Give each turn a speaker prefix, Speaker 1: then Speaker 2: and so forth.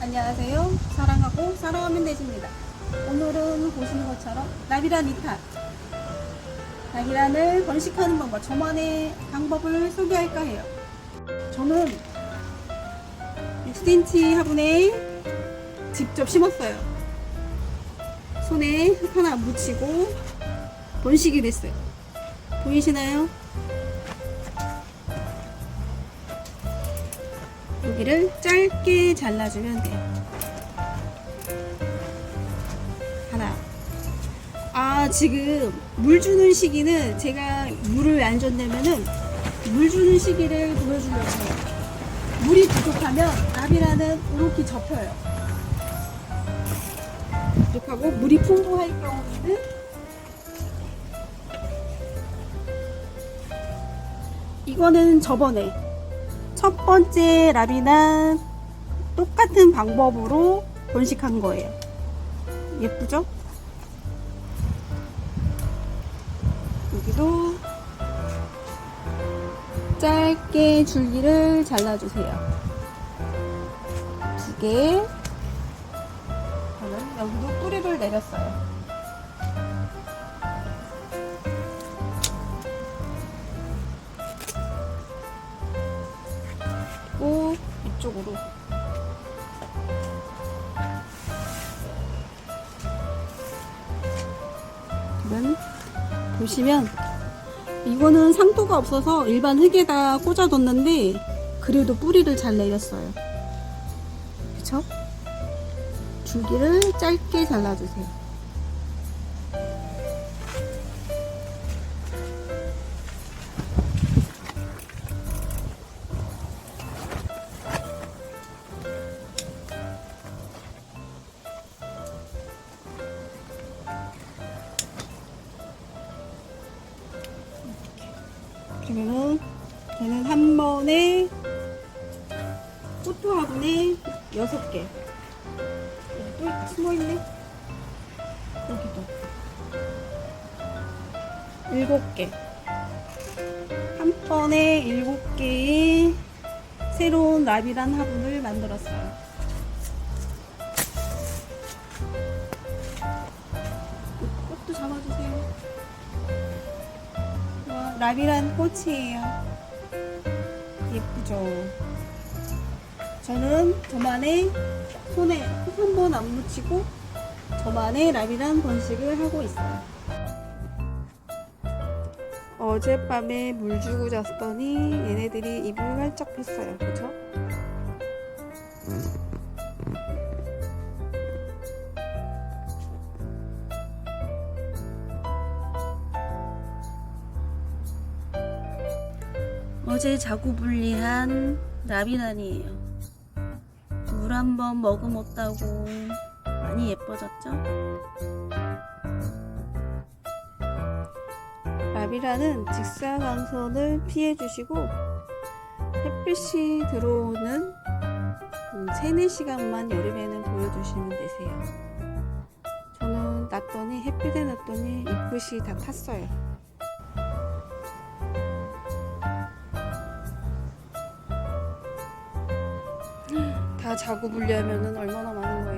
Speaker 1: 안녕하세요. 사랑하고 사랑하면 되십니다. 오늘은 보시는 것처럼 나비란 2탄. 나비란을 번식하는 방법, 저만의 방법을 소개할까 해요. 저는 6cm 화분에 직접 심었어요. 손에 흙 하나 묻히고 번식이 됐어요. 보이시나요? 여기를 짧게 잘라주면 돼요. 하나. 아, 지금 물 주는 시기는 제가 물을 안 줬냐면은 물 주는 시기를 보여주려고 해요. 물이 부족하면 나비라는 이렇게 접혀요. 부족하고 물이 풍부할 경우에는 이거는 저번에 첫 번째 라비는 똑같은 방법으로 번식한 거예요. 예쁘죠? 여기도 짧게 줄기를 잘라주세요. 두 개. 여기도 뿌리를 내렸어요. 그리고 이쪽으로 그러면 보시면 이거는 상토가 없어서 일반 흙에다 꽂아뒀는데 그래도 뿌리를 잘 내렸어요 그쵸? 줄기를 짧게 잘라주세요 그러면은 걔는 한 번에 포토 화분에 여섯 개. 여기 또 있- 숨어 있네. 여기도 일곱 개. 한 번에 일곱 개의 새로운 라비란 화분을 만들었어요. 꽃도 잡아주세요. 와, 라비란 꽃이에요. 예쁘죠? 저는 저만의 손에 흙한번 안 묻히고 저만의 라비란 번식을 하고 있어요. 어젯밤에 물 주고 잤더니 얘네들이 입을 활짝 폈어요. 그죠? 어제 자고 분리한 라비란이에요. 물 한 번 머금었다고 많이 예뻐졌죠? 라비란은 직사광선을 피해주시고 햇빛이 들어오는 음, 3, 4시간만 여름에는 보여주시면 되세요. 저는 놨더니 햇빛에 놨더니 잎끝이 다 탔어요. 다 자고 분리하면은 얼마나 많은